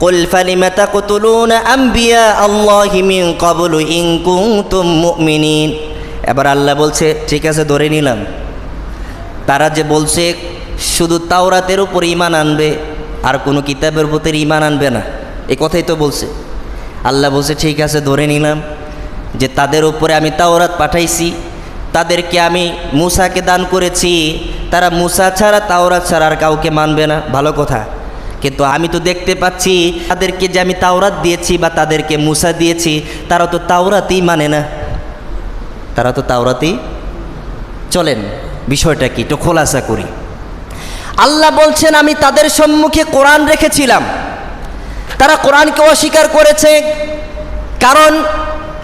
قل فلم تقتلون أنبياء الله من قبل إن كنتم مؤمنين এবার আল্লাহ বলছে ঠিক আছে ধরে নিলাম তারা যে বলছে শুধু তাওরাতের উপর ইমান আনবে আর কোনো কিতাবের উপর ইমান আনবে না এই কথাই তো বলছে আল্লাহ বলছে ঠিক আছে ধরে নিলাম যে তাদের উপরে আমি তাওরাত পাঠাইছি তাদেরকে আমি মুসাকে দান করেছি তারা মুসা ছাড়া তাওরাত ছাড়া আর কাউকে মানবে না ভালো কথা কিন্তু আমি তো দেখতে পাচ্ছি, তাদেরকে যে আমি তাওরাত দিয়েছি বা তাদেরকে মুসা দিয়েছি, তারা তো তাওরাতই মানে না। তারা তো তাওরাতেই চলেন। বিষয়টা কি? একটু খোলাসা করি। আল্লাহ বলছেন, আমি তাদের সম্মুখে কোরআন রেখেছিলাম। তারা কোরআনকে অস্বীকার করেছে, কারণ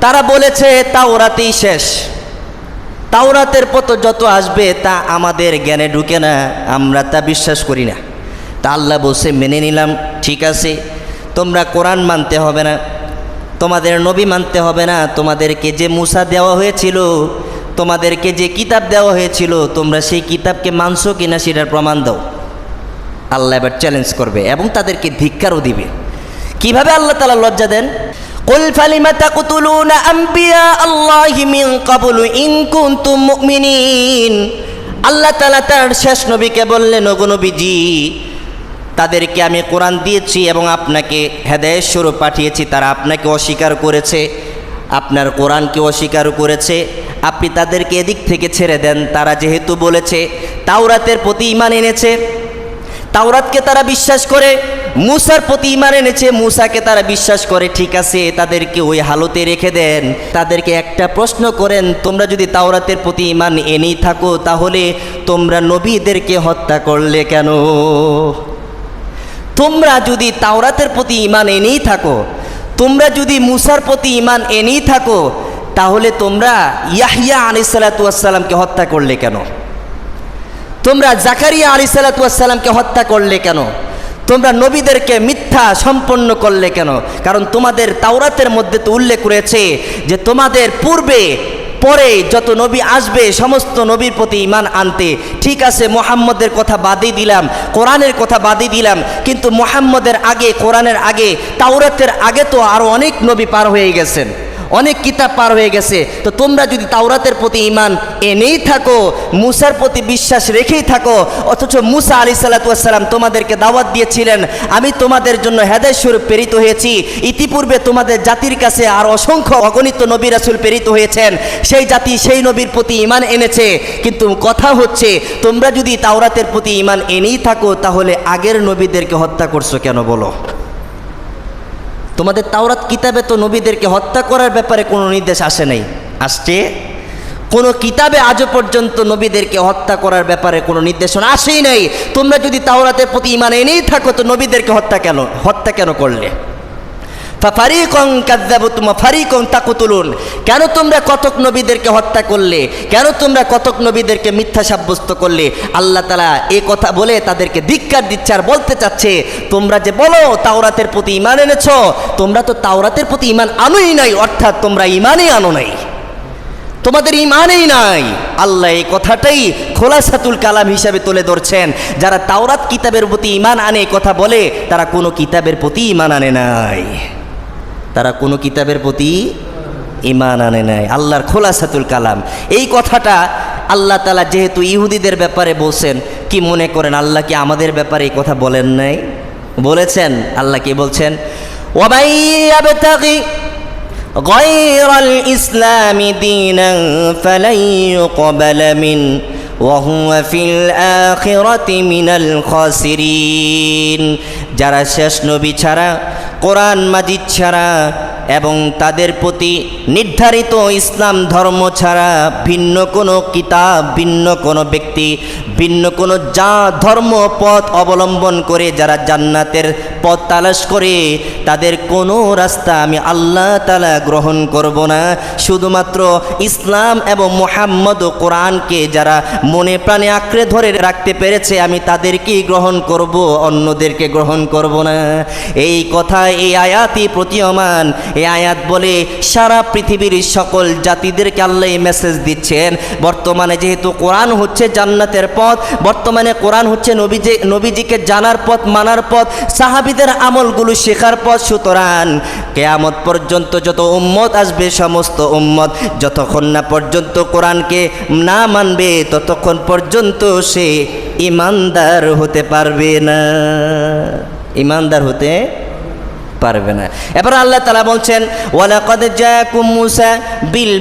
তারা বলেছে, তাওরাতেই শেষ। তাওরাতের পত যত আসবে তা আমাদের জ্ঞানে ঢুকে না, আমরা তা বিশ্বাস করি না। তা আল্লাহ বলছে মেনে নিলাম ঠিক আছে তোমরা কোরআন মানতে হবে না তোমাদের নবী মানতে হবে না তোমাদেরকে যে মুসা দেওয়া হয়েছিল তোমাদেরকে যে কিতাব দেওয়া হয়েছিল তোমরা সেই কিতাবকে মানছো কিনা সেটার প্রমাণ দাও আল্লাহ এবার চ্যালেঞ্জ করবে এবং তাদেরকে ধিক্কারও দিবে কিভাবে আল্লাহ তালা লজ্জা দেন قل فلم تقتلون أنبياء الله من قبل إن كنتم مؤمنين আল্লাহ তালা তার শেষ নবীকে বললেন ওগো নবীজি তাদেরকে আমি কোরআন দিয়েছি এবং আপনাকে হেদায়েত স্বরূপ পাঠিয়েছি, তারা আপনাকে অস্বীকার করেছে, আপনার কোরআনকে অস্বীকার করেছে। আপনি তাদেরকে এদিক থেকে ছেড়ে দেন, তারা যেহেতু বলেছে, তাওরাতের প্রতি ইমান এনেছে, তাওরাতকে তারা বিশ্বাস করে, মুসার প্রতি ইমান এনেছে, মুসাকে তারা বিশ্বাস করে, ঠিক আছে, তাদেরকে ওই হালতে রেখে দেন। তাদেরকে একটা প্রশ্ন করেন, তোমরা যদি তাওরাতের প্রতি ইমান এনেই থাকো, তাহলে তোমরা নবীদেরকে হত্যা করলে কেন? তোমরা যদি তাওরাতের প্রতি ইমান এনেই থাকো, তোমরা যদি মুসার প্রতি ইমান এনেই থাকো, তাহলে তোমরা ইয়াহিয়া আলি আলিসাল্লাতুয়াসাল্লামকে হত্যা করলে কেন? তোমরা জাকারিয়া আলী সাল্লাতুয়াসাল্লামকে হত্যা করলে কেন? তোমরা নবীদেরকে মিথ্যা সম্পন্ন করলে কেন? কারণ তোমাদের তাওরাতের মধ্যে তো উল্লেখ রয়েছে যে তোমাদের পূর্বে পরে যত নবী আসবে, সমস্ত নবীর প্রতি ইমান আনতে। ঠিক আছে, মোহাম্মদের কথা বাদই দিলাম, কোরআনের কথা বাদই দিলাম, কিন্তু মোহাম্মদের আগে, কোরআনের আগে, তাওরাতের আগে তো আরও অনেক নবী পার হয়ে গেছেন। অনেক কিতাব পার হয়ে গেছে। তো তোমরা যদি তাওরাতের প্রতি ইমান এনেই থাকো, মুসার প্রতি বিশ্বাস রেখেই থাকো, অথচ মুসা আলি সাল্লাতুয়াসাল্লাম তোমাদেরকে দাওয়াত দিয়েছিলেন, আমি তোমাদের জন্য হেদায় স্বরূপ প্রেরিত হয়েছি। ইতিপূর্বে তোমাদের জাতির কাছে আর অসংখ্য অগণিত নবী রাসুল প্রেরিত হয়েছেন, সেই জাতি সেই নবীর প্রতি ইমান এনেছে। কিন্তু কথা হচ্ছে, তোমরা যদি তাওরাতের প্রতি ইমান এনেই থাকো, তাহলে আগের নবীদেরকে হত্যা করছ কেন বলো? তোমাদের তাওরাত কিতাবে তো নবীদেরকে হত্যা করার ব্যাপারে কোনো নির্দেশ আসে নাই। আসছে? কোনো কিতাবে আজও পর্যন্ত নবীদেরকে হত্যা করার ব্যাপারে কোনো নির্দেশনা আসেই নাই। তোমরা যদি তাওরাতের প্রতি ইমান এনেই থাকো, তো নবীদেরকে হত্যা কেন হত্যা কেন করলে? তুমা কেন তোমরা কতক নবীদেরকে হত্যা করলে? কেন তোমরা কতক নবীদেরকে মিথ্যা সাব্যস্ত করলে? আল্লাহ তালা এ কথা বলে তাদেরকে ধিক্কার দিচ্ছে আর বলতে চাচ্ছে, তোমরা যে বলো তাওরাতের প্রতি ইমান এনেছ, তোমরা তো তাওরাতের প্রতি ইমান আনোই নাই, অর্থাৎ তোমরা ইমানই আনো নাই। তোমাদের ইমানেই নাই। আল্লাহ এই কথাটাই খোলাসাতুল কালাম হিসাবে তুলে ধরছেন। যারা তাওরাত কিতাবের প্রতি ইমান আনে কথা বলে, তারা কোনো কিতাবের প্রতি ইমান আনে নাই। তারা কোনো কিতাবের প্রতি ইমান আনে নাই আল্লাহর খোলাসাতুল কালাম এই কথাটা আল্লাহ তালা যেহেতু ইহুদিদের ব্যাপারে বলছেন কি মনে করেন আল্লাহ কি আমাদের ব্যাপারে এই কথা বলেন নাই বলেছেন আল্লাহ কি বলছেন ওবাই غير الإسلام دينا فلن يقبل منه ওয়াহুয়া ফিল আখিরাতি মিনাল খসিরিন যারা শেষ নবী ছাড়া, কোরআন মাজিদ ছাড়া এবং তাদের প্রতি নির্ধারিত ইসলাম ধর্ম ছাড়া ভিন্ন কোনো কিতাব, ভিন্ন কোনো ব্যক্তি, ভিন্ন কোনো যা ধর্ম, পথ অবলম্বন করে যারা জান্নাতের পথ তালাশ করে তাদের কোনো রাস্তা আমি আল্লাহ তালা গ্রহণ করব না। শুধুমাত্র ইসলাম এবং মোহাম্মদ ও কোরআনকে যারা মনে প্রাণে আঁকড়ে ধরে রাখতে পেরেছে, আমি তাদেরকেই গ্রহণ করব, অন্যদেরকে গ্রহণ করব না। এই কথা, এই আয়াতই প্রতীয়মান। এই আয়াত বলে সারা পৃথিবীর সকল জাতিদেরকে আল্লাহ এই মেসেজ দিচ্ছেন। বর্তমানে যেহেতু কোরআন হচ্ছে জান্নাতের পথ, বর্তমানে কোরআন হচ্ছে নবীজি, নবীজিকে জানার পথ, মানার পথ, সাহাবে সাহাবিদের আমলগুলো শেখার পর সুতরাং কেয়ামত পর্যন্ত যত উম্মত আসবে, সমস্ত উম্মত যতক্ষণ না পর্যন্ত কোরআনকে না মানবে, ততক্ষণ পর্যন্ত সে ইমানদার হতে পারবে না। ইমানদার হতে পারবে না। এবার আল্লাহ তালা বলছেন বিল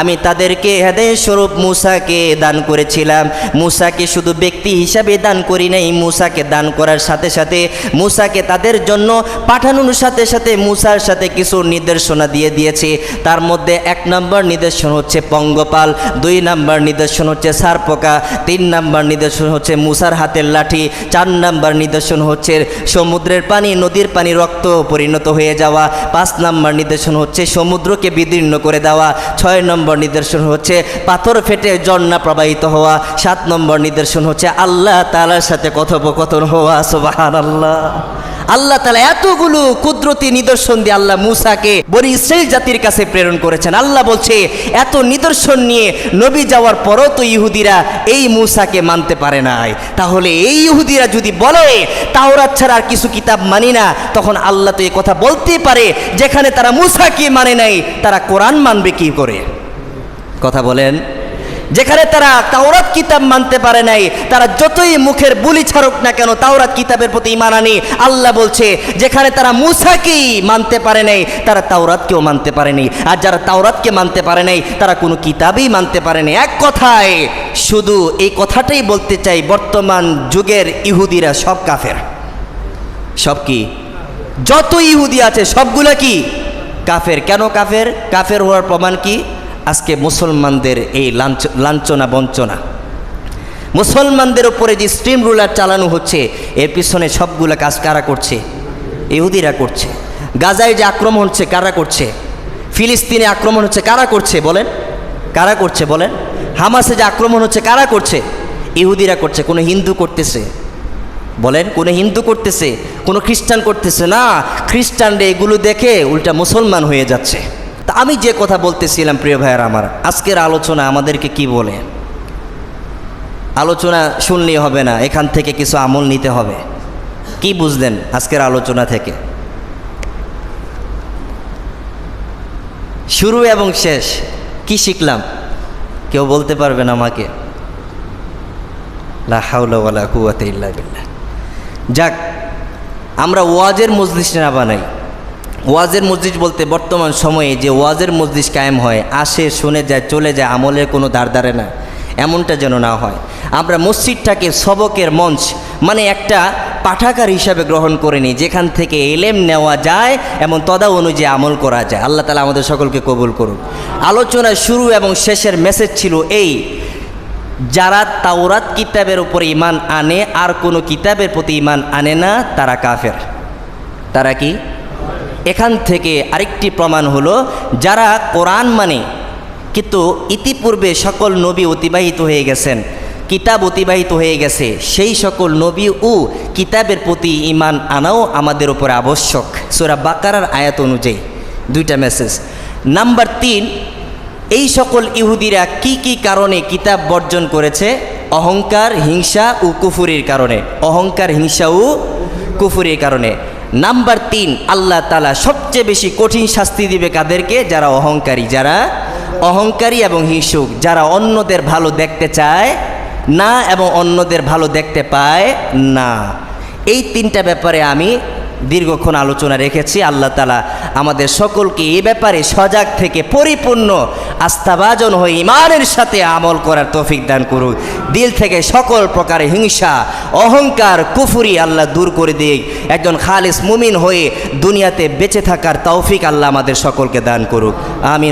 আমি তাদেরকে হেদায়েত স্বরূপ মুসাকে দান করেছিলাম। মুসাকে শুধু ব্যক্তি হিসাবে দান করি নাই, মুসাকে দান করার সাথে সাথে মুসাকে তাদের জন্য পাঠানোর সাথে সাথে মুসার সাথে কিছু নির্দেশনা দিয়ে দিয়েছে। তার মধ্যে এক নম্বর নিদর্শন হচ্ছে পঙ্গপাল, দুই নম্বর নিদর্শন হচ্ছে সারপোকা, তিন নম্বর নিদর্শন হচ্ছে মুসার হাতের লাঠি। চার নাম্বার নিদর্শন হচ্ছে সমুদ্রের পানি, নদীর পানি, রক্ত পরিণত হয়ে যাওয়া। পাঁচ নাম্বার নিদর্শন হচ্ছে সমুদ্রকে বিদীর্ণ করে দেওয়া। ছয় নম্বর নিদর্শন হচ্ছে পাথর ফেটে ঝর্ণা প্রবাহিত হওয়া। সাত নম্বর নিদর্শন হচ্ছে আল্লাহ তালার সাথে কথোপকথন হওয়া। সুবাহ আল্লাহ আল্লাহ তালা এতগুলো কুদরতি নিদর্শন দিয়ে আল্লাহ মুসাকে বনি ইসরাইল জাতির কাছে প্রেরণ করেছেন। আল্লাহ বলছে, এত নিদর্শন নিয়ে নবী যাওয়ার পরও তো ইহুদিরা এই মুসাকে মানতে পারে নাই। তাহলে এই ইহুদিরা যদি বলে, তাওরাত ছাড়া আর কিছু কিতাব মানি না, তখন আল্লাহ তো এই কথা বলতেই পারে, যেখানে তারা মুসাকে মানে নাই, তারা কোরআন মানবে কি করে? কথা বলেন। যেখানে তারা তাওরাত কিতাব মানতে পারে নাই, তারা যতই মুখের বুলি ছাড়ুক না কেন, তাওরাত কিতাবের প্রতি ইমান আনি। আল্লাহ বলছে, যেখানে তারা মুসাকেই মানতে পারে নাই, তারা তাওরাতকেও মানতে পারেনি আর যারা তাওরাতকে মানতে পারে নাই, তারা কোনো কিতাবই মানতে পারেনি এক কথায়, শুধু এই কথাটাই বলতে চাই, বর্তমান যুগের ইহুদিরা সব কাফের। সব কি? যত ইহুদি আছে, সবগুলা কি? কাফের। কেন কাফের? কাফের হওয়ার প্রমাণ কি? মুসলমানদের এই লাঞ্ছনা, বঞ্চনা। মুসলমানদের ওপরে যে স্ট্রিম রুলার চালানো হচ্ছে, এর পিছনে সবগুলো কাজ কারা করছে? ইহুদিরা করছে। গাজায় যে আক্রমণ হচ্ছে, কারা করছে? ফিলিস্তিনে আক্রমণ হচ্ছে, কারা করছে বলেন? কারা করছে বলেন? হামাসে যে আক্রমণ হচ্ছে, কারা করছে? ইহুদিরা করছে, কোনো হিন্দু করতেছে। বলেন, কোনো হিন্দু করতেছে, কোনো খ্রিস্টান করতেছে না। খ্রিস্টানরা এগুলো দেখে উল্টা মুসলমান হয়ে যাচ্ছে। তা আমি যে কথা বলতেছিলাম, প্রিয় ভাইয়ের আমার, আজকের আলোচনা আমাদেরকে কি বলে? আলোচনা শুনলেই হবে না, এখান থেকে কিছু আমল নিতে হবে। কি বুঝলেন আজকের আলোচনা থেকে? শুরু এবং শেষ, কি শিখলাম? কেউ বলতে পারবেন আমাকে। লা হাওলা ওয়ালা কুওয়াতা ইল্লা যাক, আমরা ওয়াজের মজলিস না বানাই। ওয়াজের মসজিদ বলতে বর্তমান সময়ে যে ওয়াজের মসজিদ কায়েম হয়, আসে, শুনে যায়, চলে যায়, আমলের কোনো দাঁড় দাঁড়ে না। এমনটা যেন না হয়। আমরা মসজিদটাকে সবকের মঞ্চ মানে একটা পাঠাগার হিসাবে গ্রহণ করে নিই, যেখান থেকে এলেম নেওয়া যায় এবং তদা অনুযায়ী আমল করা যায়। আল্লাহ তালা আমাদের সকলকে কবুল করুন। আলোচনার শুরু এবং শেষের মেসেজ ছিল এই, যারা তাওরাত কিতাবের উপরে ইমান আনে, আর কোনো কিতাবের প্রতি ইমান আনে না, তারা কাফের। তারা কি? এখান থেকে আরেকটি প্রমাণ হলো, যারা কোরআন মানে কিন্তু ইতিপূর্বে সকল নবী অতিবাহিত হয়ে গেছেন, কিতাব অতিবাহিত হয়ে গেছে, সেই সকল নবী ও কিতাবের প্রতি ইমান আনাও আমাদের উপরে আবশ্যক। সোরা বাকারার আয়াত অনুযায়ী, দুইটা মেসেজ নাম্বার তিন, এই সকল ইহুদিরা কি কি কারণে কিতাব বর্জন করেছে? অহংকার, হিংসা ও কুফুরির কারণে। অহংকার, হিংসা ও কুফুরির কারণে। নাম্বার তিন, আল্লাহ তালা সবচেয়ে বেশি কঠিন শাস্তি দিবে কাদেরকে? যারা অহংকারী যারা অহংকারী এবং হিংসুক, যারা অন্যদের ভালো দেখতে চায় না এবং অন্যদের ভালো দেখতে পায় না। এই তিনটা ব্যাপারে আমি দীর্ঘক্ষণ আলোচনা রেখেছি, আল্লাহ তালা আমাদের সকলকে এ ব্যাপারে সজাগ থেকে পরিপূর্ণ আস্থাভাজন হয়ে ইমানের সাথে আমল করার তৌফিক দান করুক। দিল থেকে সকল প্রকার হিংসা, অহংকার, কুফুরি আল্লাহ দূর করে দিক। একজন খালিস মুমিন হয়ে দুনিয়াতে বেঁচে থাকার তৌফিক আল্লাহ আমাদের সকলকে দান করুক। আমিন।